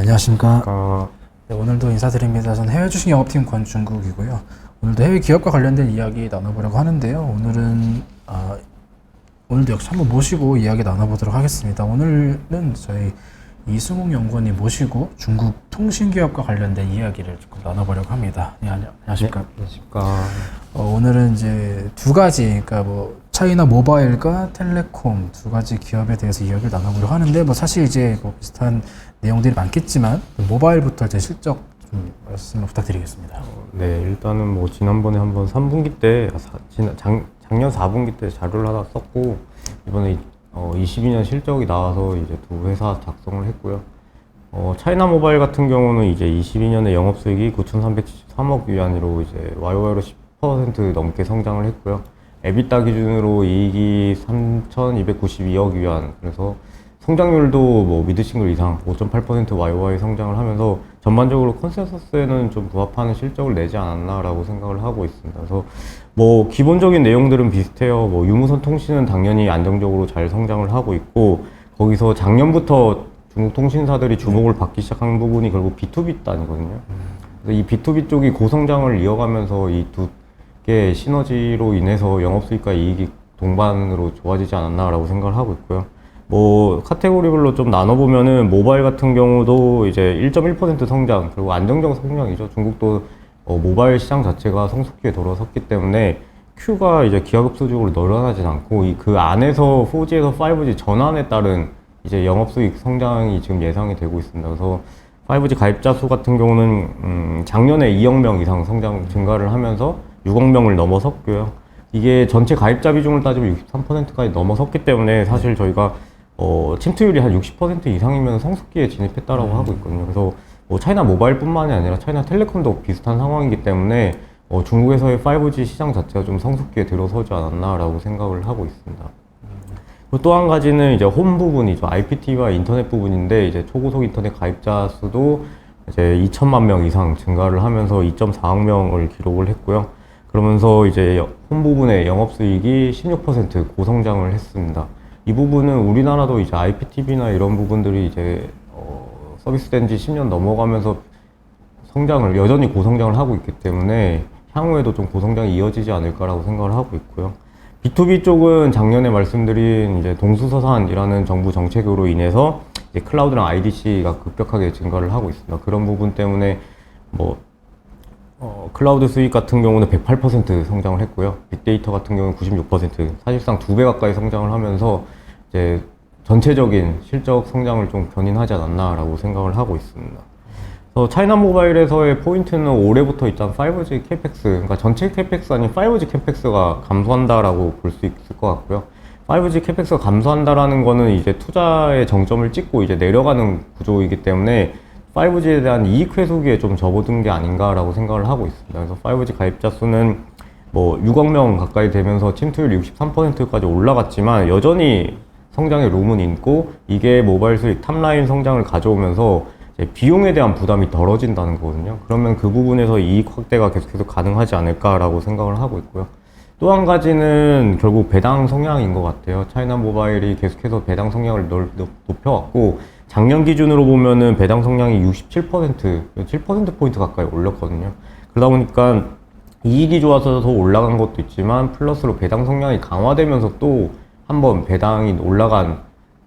안녕하십니까. 어, 네, 오늘도 인사드립니다. 저는 해외 주식 영업팀 권중국이고요. 오늘도 해외 기업과 관련된 이야기 나눠보려고 하는데요. 오늘은 아, 오늘도 역시 한번 모시고 이야기 나눠보도록 하겠습니다. 오늘은 저희 이승웅 연구원님 모시고 중국 통신기업과 관련된 이야기를 조금 나눠보려고 합니다. 네, 안녕- 안녕하십니까. 그러니까 어, 오늘은 이제 두 가지, 그러니까 뭐 차이나 모바일과 텔레콤 두 가지 기업에 대해서 이야기를 나눠보려고 하는데 뭐 사실 이제 뭐 비슷한 내용들이 많겠지만 모바일부터 제 실적 좀 말씀을 부탁드리겠습니다. 네 일단은 뭐 지난번에 한번 3분기 때 아, 사- 지난 작, 작년 4분기 때 자료를 하나 썼고 이번에 어, 22년 실적이 나와서 이제 두 회사 작성을 했고요. 어, 차이나 모바일 같은 경우는 이제 22년에 영업 수익이 9,373억 위안으로 이제 YOY로 10% 넘게 성장을 했고요. 에비타 기준으로 이익이 3,292억 위안. 그래서 성장률도 뭐 미드싱글 이상 5.8% YOY 성장을 하면서 전반적으로 컨센서스에는 좀 부합하는 실적을 내지 않았나라고 생각을 하고 있습니다. 그래서 뭐 기본적인 내용들은 비슷해요. 뭐 유무선 통신은 당연히 안정적으로 잘 성장을 하고 있고 거기서 작년부터 중국 통신사들이 주목을 받기 시작한 부분이 결국 B2B 단이거든요. 그래서 이 B2B 쪽이 고성장을 이어가면서 이 두 개의 시너지로 인해서 영업수익과 이익이 동반으로 좋아지지 않았나라고 생각을 하고 있고요. 뭐 카테고리별로 좀 나눠보면은 모바일 같은 경우도 이제 1.1% 성장 그리고 안정적 성장이죠. 중국도 어, 모바일 시장 자체가 성숙기에 돌아섰기 때문에 Q가 이제 기하급수적으로 늘어나진 않고 이 그 안에서 4G에서 5G 전환에 따른 이제 영업수익 성장이 지금 예상이 되고 있습니다. 그래서 5G 가입자 수 같은 경우는 음, 작년에 2억 명 이상 성장 증가를 하면서 6억 명을 넘어섰고요. 이게 전체 가입자 비중을 따지면 63%까지 넘어섰기 때문에 사실 저희가 어, 침투율이 한 60% 이상이면 성숙기에 진입했다라고 하고 있거든요. 그래서 뭐 차이나 모바일뿐만이 아니라 차이나 텔레콤도 비슷한 상황이기 때문에 어, 중국에서의 5G 시장 자체가 좀 성숙기에 들어서지 않았나라고 생각을 하고 있습니다. 또한 가지는 이제 홈 부분이죠. IPTV와 인터넷 부분인데 이제 초고속 인터넷 가입자 수도 이제 2천만 명 이상 증가를 하면서 2.4억 명을 기록을 했고요. 그러면서 이제 홈 부분의 영업 수익이 16% 고성장을 했습니다. 이 부분은 우리나라도 이제 IPTV나 이런 부분들이 이제 어, 서비스된 지 10년 넘어가면서 성장을 여전히 고성장을 하고 있기 때문에 향후에도 좀 고성장이 이어지지 않을까라고 생각을 하고 있고요. B2B 쪽은 작년에 말씀드린 이제 동수서산이라는 정부 정책으로 인해서 클라우드랑 IDC가 급격하게 증가를 하고 있습니다. 그런 부분 때문에 뭐 어, 클라우드 수익 같은 경우는 108% 성장을 했고요. 빅데이터 같은 경우는 96% 사실상 두 배 가까이 성장을 하면서 이제 전체적인 실적 성장을 좀 견인하지 않았나라고 생각을 하고 있습니다. 그래서 차이나 모바일에서의 포인트는 올해부터 일단 5G 캐펙스, 그러니까 전체 캐펙스 아닌 5G 캐펙스가 감소한다라고 볼 수 있을 것 같고요. 5G 캐펙스가 감소한다라는 거는 이제 투자의 정점을 찍고 이제 내려가는 구조이기 때문에 5G에 대한 이익 회수기에 좀 접어든 게 아닌가라고 생각을 하고 있습니다. 그래서 5G 가입자 수는 뭐 6억 명 가까이 되면서 침투율 63%까지 올라갔지만 여전히 성장의 룸은 있고 이게 모바일 수익 탑라인 성장을 가져오면서 비용에 대한 부담이 덜어진다는 거거든요. 그러면 그 부분에서 이익 확대가 계속해서 가능하지 않을까라고 생각을 하고 있고요. 또 한 가지는 결국 배당 성향인 것 같아요. 차이나 모바일이 계속해서 배당 성향을 높여왔고 작년 기준으로 보면은 배당 성향이 67% 7%포인트 가까이 올렸거든요. 그러다 보니까 이익이 좋아서 더 올라간 것도 있지만 플러스로 배당 성향이 강화되면서 또 한번 배당이 올라간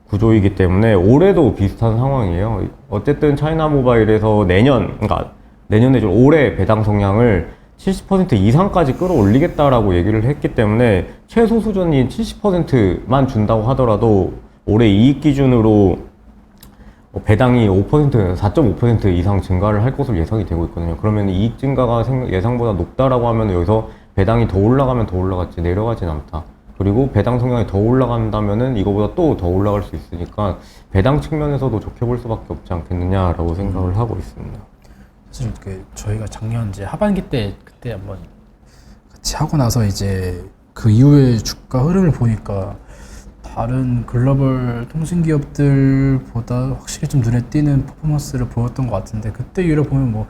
구조이기 때문에 올해도 비슷한 상황이에요. 어쨌든 차이나 모바일에서 내년, 그러니까 내년 내지 올해 배당 성향을 70% 이상까지 끌어올리겠다라고 얘기를 했기 때문에 최소 수준인 70%만 준다고 하더라도 올해 이익 기준으로 어, 배당이 5%, 4.5% 이상 증가를 할 것으로 예상이 되고 있거든요. 그러면 이익 증가가 생- 예상보다 높다라고 하면 여기서 배당이 더 올라가면 더 올라갔지 내려가진 않다. 그리고 배당 성향이 더 올라간다면은 이거보다 또 더 올라갈 수 있으니까 배당 측면에서도 좋게 볼 수밖에 없지 않겠느냐라고 생각을 하고 있습니다. 사실 그 저희가 작년 이제 하반기 때 그때 한번 같이 하고 나서 이제 그 이후에 주가 흐름을 보니까 다른 글로벌 통신 기업들보다 확실히 좀 눈에 띄는 퍼포먼스를 보였던 것 같은데 그때 이후로 보면 뭐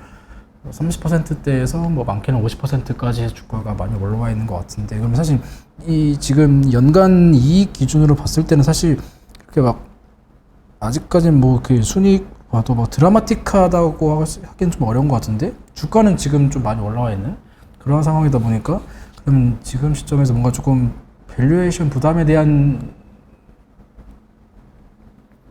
30%대에서 뭐 많게는 50%까지 주가가 많이 올라와 있는 것 같은데 그럼 사실 이 지금 연간 이익 기준으로 봤을 때는 사실 그렇게 막 아직까지는 뭐 그 순이익 봐도 뭐 드라마틱하다고 하기는 좀 어려운 것 같은데 주가는 지금 좀 많이 올라와 있는 그런 상황이다 보니까 그럼 지금 시점에서 뭔가 조금 밸류에이션 부담에 대한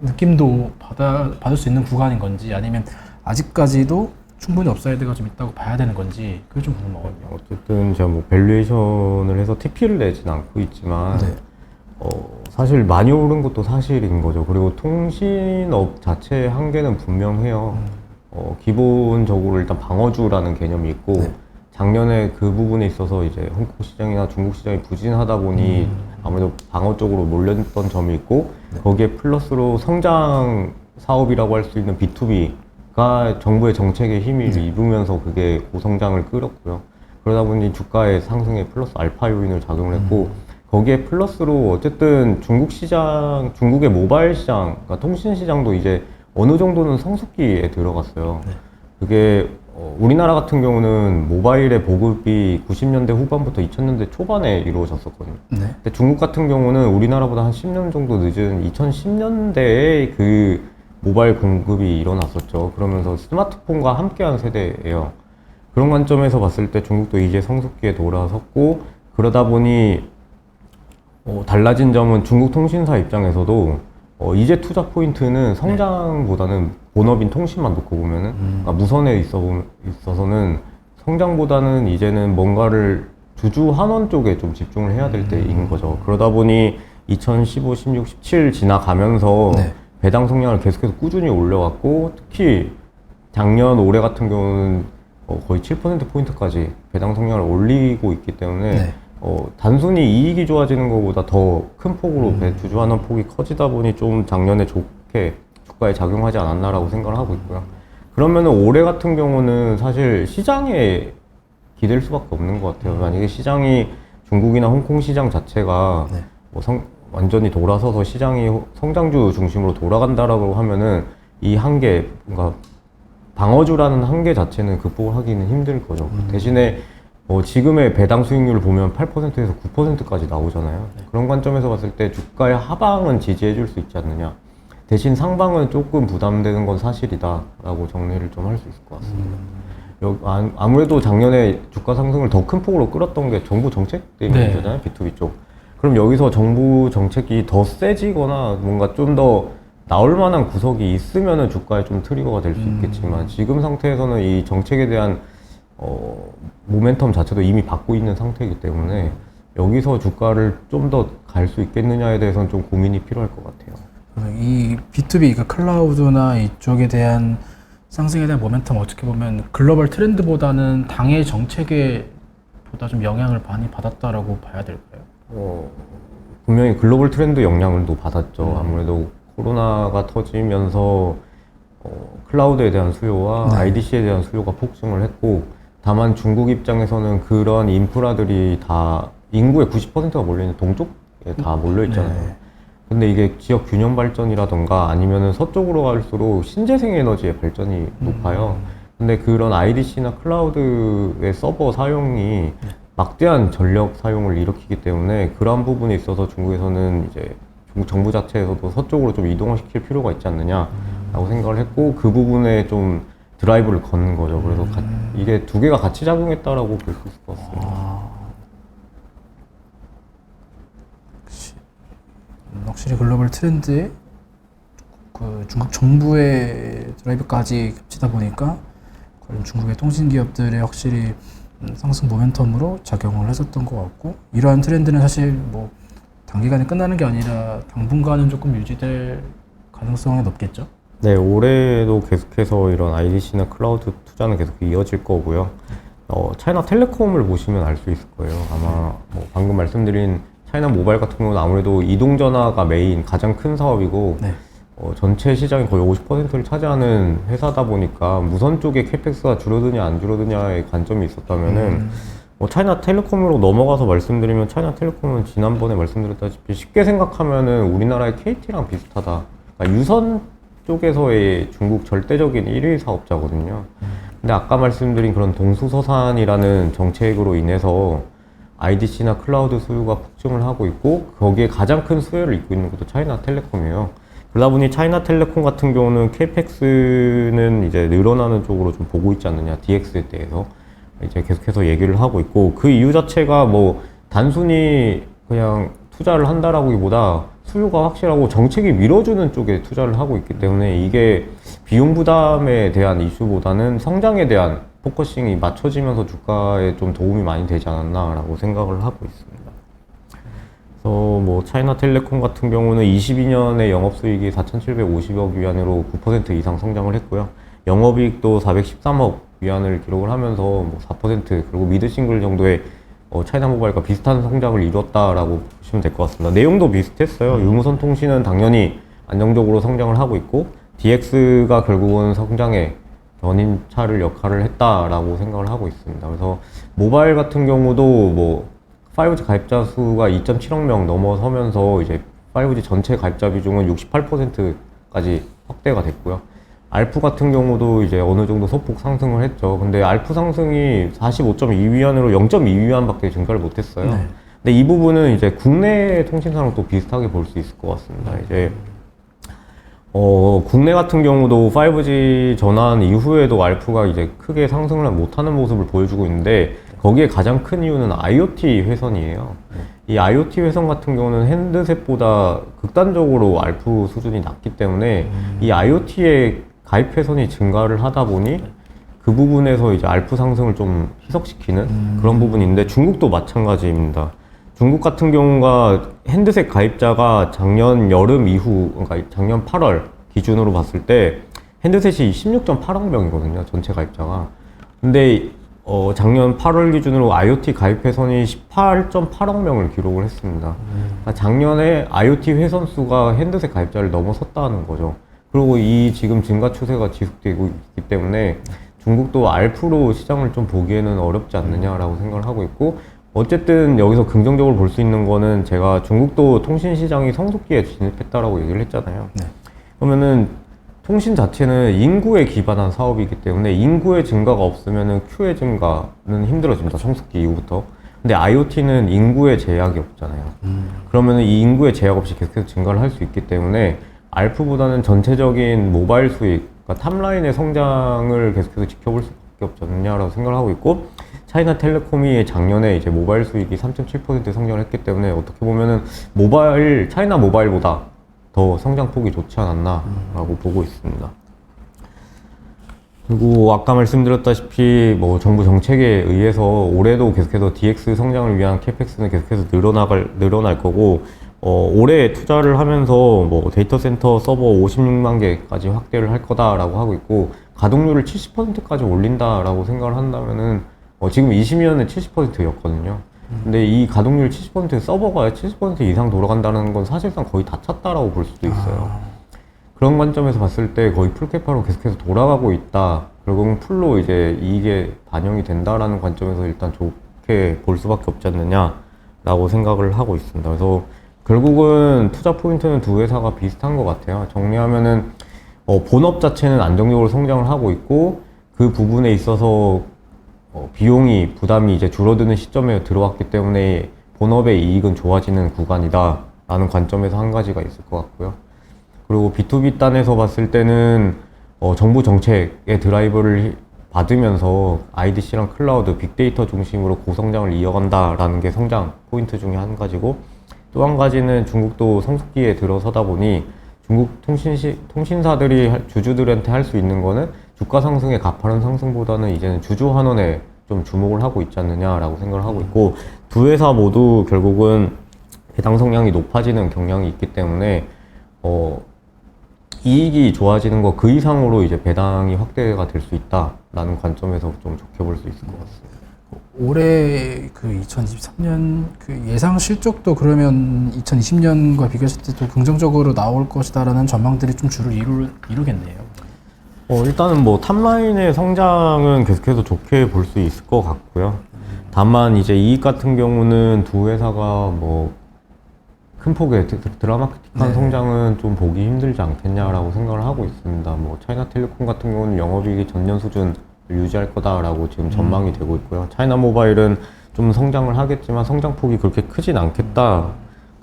느낌도 받아 받을 수 있는 구간인 건지 아니면 아직까지도 충분히 업사이드가 좀 있다고 봐야 되는 건지 그게 좀 궁금하거든요. 어쨌든 제가 뭐 밸류에이션을 해서 TP를 내진 않고 있지만 네. 어, 사실 많이 오른 것도 사실인 거죠. 그리고 통신업 자체의 한계는 분명해요. 어, 기본적으로 일단 방어주라는 개념이 있고 네. 작년에 그 부분에 있어서 이제 홍콩 시장이나 중국 시장이 부진하다 보니 아무래도 방어 쪽으로 몰렸던 점이 있고 거기에 플러스로 성장 사업이라고 할 수 있는 B2B가 정부의 정책에 힘을 입으면서 그게 고성장을 끌었고요. 그러다 보니 주가의 상승에 플러스 알파 요인을 작용을 했고 거기에 플러스로 어쨌든 중국 시장, 중국의 모바일 시장, 그러니까 통신 시장도 이제 어느 정도는 성숙기에 들어갔어요. 그게 어, 우리나라 같은 경우는 모바일의 보급이 90년대 후반부터 2000년대 초반에 이루어졌었거든요. 네. 근데 중국 같은 경우는 우리나라보다 한 10년 정도 늦은 2010년대에 그 모바일 공급이 일어났었죠. 그러면서 스마트폰과 함께한 세대예요. 그런 관점에서 봤을 때 중국도 이제 성숙기에 돌아섰고 그러다 보니 어, 달라진 점은 중국 통신사 입장에서도 어, 이제 투자 포인트는 성장보다는 본업인 통신만 놓고 보면은 그러니까 무선에 있어 보- 있어서는 성장보다는 이제는 뭔가를 주주 환원 쪽에 좀 집중을 해야 될 때인 거죠. 그러다 보니 2015, 16, 17 지나가면서 네. 배당 성량을 계속해서 꾸준히 올려왔고 특히 작년 올해 같은 경우는 어, 거의 7%포인트까지 배당 성량을 올리고 있기 때문에 네. 어, 단순히 이익이 좋아지는 것보다 더 큰 폭으로 배 주주환원 폭이 커지다 보니 좀 작년에 좋게 주가에 작용하지 않았나라고 생각을 하고 있고요. 그러면은 올해 같은 경우는 사실 시장에 기댈 수밖에 없는 것 같아요. 만약에 시장이 중국이나 홍콩 시장 자체가 네. 뭐 성- 완전히 돌아서서 시장이 호- 성장주 중심으로 돌아간다라고 하면은 이 한계, 그러니까 방어주라는 한계 자체는 극복을 하기는 힘들 거죠. 대신에 어, 지금의 배당 수익률을 보면 8%에서 9%까지 나오잖아요. 그런 관점에서 봤을 때 주가의 하방은 지지해 줄 수 있지 않느냐. 대신 상방은 조금 부담되는 건 사실이다라고 정리를 좀 할 수 있을 것 같습니다. 여- 아- 아무래도 작년에 주가 상승을 더 큰 폭으로 끌었던 게 정부 정책 네. 때문이잖아요, B2B 쪽. 그럼 여기서 정부 정책이 더 세지거나 뭔가 좀 더 나올 만한 구석이 있으면은 주가에 좀 트리거가 될 수 있겠지만 지금 상태에서는 이 정책에 대한 어, 모멘텀 자체도 이미 받고 있는 상태이기 때문에 여기서 주가를 좀 더 갈 수 있겠느냐에 대해서는 좀 고민이 필요할 것 같아요. 이 B2B 그 클라우드나 이쪽에 대한 상승에 대한 모멘텀 어떻게 보면 글로벌 트렌드보다는 당의 정책에 보다 좀 영향을 많이 받았다라고 봐야 될까요? 어, 분명히 글로벌 트렌드 영향을 또 받았죠. 아무래도 코로나가 터지면서 어, 클라우드에 대한 수요와 네. IDC에 대한 수요가 폭증을 했고, 다만 중국 입장에서는 그런 인프라들이 다 인구의 90%가 몰려있는 동쪽에 다 몰려있잖아요. 네. 근데 이게 지역 균형 발전이라던가 아니면은 서쪽으로 갈수록 신재생 에너지의 발전이 높아요. 근데 그런 IDC나 클라우드의 서버 사용이 막대한 전력 사용을 일으키기 때문에 그러한 부분에 있어서 중국에서는 이제 중국 정부 자체에서도 서쪽으로 좀 이동을 시킬 필요가 있지 않느냐라고 생각을 했고 그 부분에 좀 드라이브를 거는 거죠. 그래서 가- 이게 두 개가 같이 작용했다라고 볼 수 있을 것 같습니다. 음, 확실히 글로벌 트렌드에 그 중국 정부의 드라이브까지 겹치다 보니까 관련 중국의 통신 기업들의 확실히 음, 상승 모멘텀으로 작용을 했었던 것 같고 이러한 트렌드는 사실 뭐 단기간에 끝나는 게 아니라 당분간은 조금 유지될 가능성이 높겠죠. 네, 올해도 계속해서 이런 IDC나 클라우드 투자는 계속 이어질 거고요. 어, 차이나 텔레콤을 보시면 알 수 있을 거예요. 아마 뭐 방금 말씀드린 차이나 모바일 같은 경우는 아무래도 이동전화가 메인 가장 큰 사업이고 네. 어, 전체 시장의 거의 50%를 차지하는 회사다 보니까 무선 쪽에 캐펙스가 줄어드냐 안 줄어드냐의 관점이 있었다면은 뭐 차이나 텔레콤으로 넘어가서 말씀드리면 차이나 텔레콤은 지난번에 말씀드렸다시피 쉽게 생각하면은 우리나라의 KT랑 비슷하다. 그러니까 유선 쪽에서의 중국 절대적인 1위 사업자거든요. 근데 아까 말씀드린 그런 동수서산이라는 정책으로 인해서 IDC나 클라우드 수요가 폭증을 하고 있고 거기에 가장 큰 수혜를 입고 있는 것도 차이나텔레콤이에요. 그러다 보니 차이나텔레콤 같은 경우는 캐펙스는 이제 늘어나는 쪽으로 좀 보고 있지 않느냐 DX에 대해서 이제 계속해서 얘기를 하고 있고 그 이유 자체가 뭐 단순히 그냥 투자를 한다라기보다 수요가 확실하고 정책이 밀어주는 쪽에 투자를 하고 있기 때문에 이게 비용 부담에 대한 이슈보다는 성장에 대한 포커싱이 맞춰지면서 주가에 좀 도움이 많이 되지 않았나라고 생각을 하고 있습니다. 그래서 뭐 차이나텔레콤 같은 경우는 22년에 영업수익이 4,750억 위안으로 9% 이상 성장을 했고요. 영업이익도 413억 위안을 기록을 하면서 뭐4% 그리고 미드싱글 정도의 어, 차이나 모바일과 비슷한 성장을 이뤘다라고 보시면 될 것 같습니다. 내용도 비슷했어요. 유무선 통신은 당연히 안정적으로 성장을 하고 있고 DX가 결국은 성장의 견인차를 역할을 했다라고 생각을 하고 있습니다. 그래서 모바일 같은 경우도 뭐 5G 가입자 수가 2.7억 명 넘어서면서 이제 5G 전체 가입자 비중은 68%까지 확대가 됐고요. 알프 같은 경우도 이제 어느 정도 소폭 상승을 했죠. 근데 알프 상승이 45.2위안으로 0.2위안밖에 증가를 못했어요. 네. 근데 이 부분은 이제 국내 통신사랑 또 비슷하게 볼 수 있을 것 같습니다. 이제 어, 국내 같은 경우도 5G 전환 이후에도 알프가 이제 크게 상승을 못하는 모습을 보여주고 있는데 거기에 가장 큰 이유는 IoT 회선이에요. 이 IoT 회선 같은 경우는 핸드셋보다 극단적으로 알프 수준이 낮기 때문에 이 IoT의 가입 회선이 증가를 하다 보니 그 부분에서 이제 알프 상승을 좀 희석시키는 그런 부분인데 중국도 마찬가지입니다. 중국 같은 경우가 핸드셋 가입자가 작년 여름 이후, 그러니까 작년 8월 기준으로 봤을 때 핸드셋이 16.8억 명이거든요. 전체 가입자가. 근데 어, 작년 8월 기준으로 IoT 가입 회선이 18.8억 명을 기록을 했습니다. 그러니까 작년에 IoT 회선 수가 핸드셋 가입자를 넘어섰다는 거죠. 그리고 이 지금 증가 추세가 지속되고 있기 때문에 중국도 알프로 시장을 좀 보기에는 어렵지 않느냐라고 생각을 하고 있고 어쨌든 여기서 긍정적으로 볼 수 있는 거는 제가 중국도 통신 시장이 성숙기에 진입했다라고 얘기를 했잖아요. 네. 그러면은 통신 자체는 인구에 기반한 사업이기 때문에 인구의 증가가 없으면은 Q의 증가는 힘들어집니다. 성숙기 이후부터. 근데 IoT는 인구의 제약이 없잖아요. 그러면은 이 인구의 제약 없이 계속해서 증가를 할 수 있기 때문에 알프보다는 전체적인 모바일 수익, 그러니까 탑라인의 성장을 계속해서 지켜볼 수밖에 없지 않느냐라고 생각을 하고 있고 차이나 텔레콤이 작년에 이제 모바일 수익이 3.7% 성장을 했기 때문에 어떻게 보면은 모바일 차이나 모바일보다 더 성장폭이 좋지 않았나라고 보고 있습니다. 그리고 아까 말씀드렸다시피 뭐 정부 정책에 의해서 올해도 계속해서 DX 성장을 위한 캐펙스는 계속해서 늘어나갈 늘어날 거고 어, 올해 투자를 하면서 뭐 데이터 센터 서버 56만 개까지 확대를 할 거다라고 하고 있고 가동률을 70%까지 올린다라고 생각을 한다면은 어, 지금 20년에 70%였거든요. 근데 이 가동률 70% 서버가 70% 이상 돌아간다는 건 사실상 거의 다 찼다라고 볼 수도 있어요. 그런 관점에서 봤을 때 거의 풀캐파로 계속해서 돌아가고 있다. 결국은 풀로 이제 이익에 반영이 된다라는 관점에서 일단 좋게 볼 수밖에 없지 않느냐라고 생각을 하고 있습니다. 그래서 결국은 투자 포인트는 두 회사가 비슷한 것 같아요. 정리하면은 어, 본업 자체는 안정적으로 성장을 하고 있고 그 부분에 있어서 어, 비용이 부담이 이제 줄어드는 시점에 들어왔기 때문에 본업의 이익은 좋아지는 구간이다라는 관점에서 한 가지가 있을 것 같고요. 그리고 B2B 단에서 봤을 때는 어, 정부 정책의 드라이브를 받으면서 IDC랑 클라우드, 빅데이터 중심으로 고성장을 이어간다라는 게 성장 포인트 중에 한 가지고 또 한 가지는 중국도 성숙기에 들어서다 보니 중국 통신시, 통신사들이 할- 주주들한테 할 수 있는 거는 주가 상승의 가파른 상승보다는 이제는 주주 환원에 좀 주목을 하고 있지 않느냐라고 생각을 하고 있고 두 회사 모두 결국은 배당 성향이 높아지는 경향이 있기 때문에 어, 이익이 좋아지는 거 그 이상으로 이제 배당이 확대가 될 수 있다라는 관점에서 좀 좋게 볼 수 있을 것 같습니다. 올해 그 2023년 그 예상 실적도 그러면 2020년과 비교했을 때 또 긍정적으로 나올 것이다라는 전망들이 좀 주를 이루, 이루겠네요. 어, 일단은 뭐 탑라인의 성장은 계속해서 좋게 볼 수 있을 것 같고요. 다만 이제 이익 같은 경우는 두 회사가 뭐 큰 폭의 드- 드라마틱한 네. 성장은 좀 보기 힘들지 않겠냐라고 생각을 하고 있습니다. 뭐 차이나텔레콤 같은 경우는 영업이익이 전년 수준 유지할 거다라고 지금 전망이 되고 있고요. 차이나 모바일은 좀 성장을 하겠지만 성장폭이 그렇게 크진 않겠다.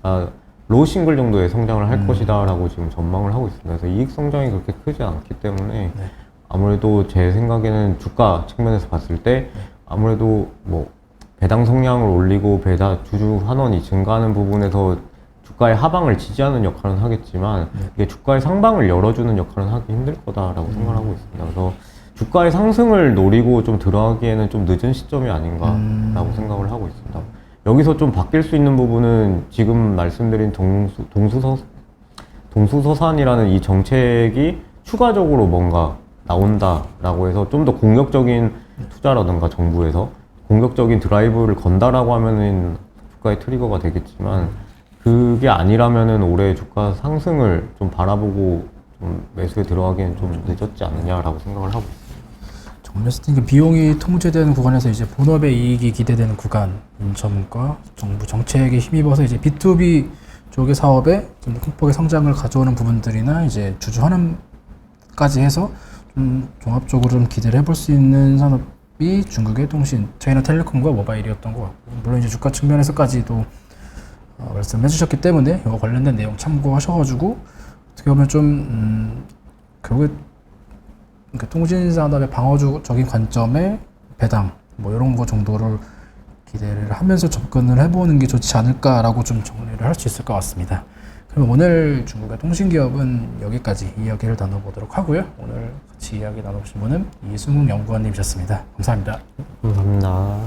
아, 로우 싱글 정도의 성장을 할 것이다라고 지금 전망을 하고 있습니다. 그래서 이익 성장이 그렇게 크지 않기 때문에 아무래도 제 생각에는 주가 측면에서 봤을 때 아무래도 뭐 배당 성량을 올리고 배당 주주 환원이 증가하는 부분에서 주가의 하방을 지지하는 역할은 하겠지만 이게 주가의 상방을 열어주는 역할은 하기 힘들 거다라고 생각하고 있습니다. 그래서 주가의 상승을 노리고 좀 들어가기에는 좀 늦은 시점이 아닌가라고 생각을 하고 있습니다. 여기서 좀 바뀔 수 있는 부분은 지금 말씀드린 동수, 동수서, 동수서산이라는 이 정책이 추가적으로 뭔가 나온다라고 해서 좀 더 공격적인 투자라든가 정부에서 공격적인 드라이브를 건다라고 하면은 주가의 트리거가 되겠지만 그게 아니라면은 올해 주가 상승을 좀 바라보고 좀 매수에 들어가기엔 좀 늦었지 않느냐라고 생각을 하고 있습니다. 정리했을 때 비용이 통제되는 구간에서 이제 본업의 이익이 기대되는 구간인 점과 정부 정책에 힘입어서 이제 B2B 쪽의 사업에 좀 더 큰 폭의 성장을 가져오는 부분들이나 이제 주주 환원까지 해서 좀 종합적으로 좀 기대를 해볼 수 있는 산업이 중국의 통신, 차이나 텔레콤과 모바일이었던 것 같고 물론 이제 주가 측면에서까지도 어, 말씀해 주셨기 때문에 이거 관련된 내용 참고하셔가지고 어떻게 보면 좀 음, 결국에 그러니까 통신 산업의 방어적인 관점의 배당 뭐 이런 거 정도를 기대를 하면서 접근을 해보는 게 좋지 않을까라고 좀 정리를 할 수 있을 것 같습니다. 그럼 오늘 중국의 통신기업은 여기까지 이야기를 나눠보도록 하고요. 오늘 같이 이야기 나눠보신 분은 이승욱 연구원님이셨습니다. 감사합니다. 감사합니다.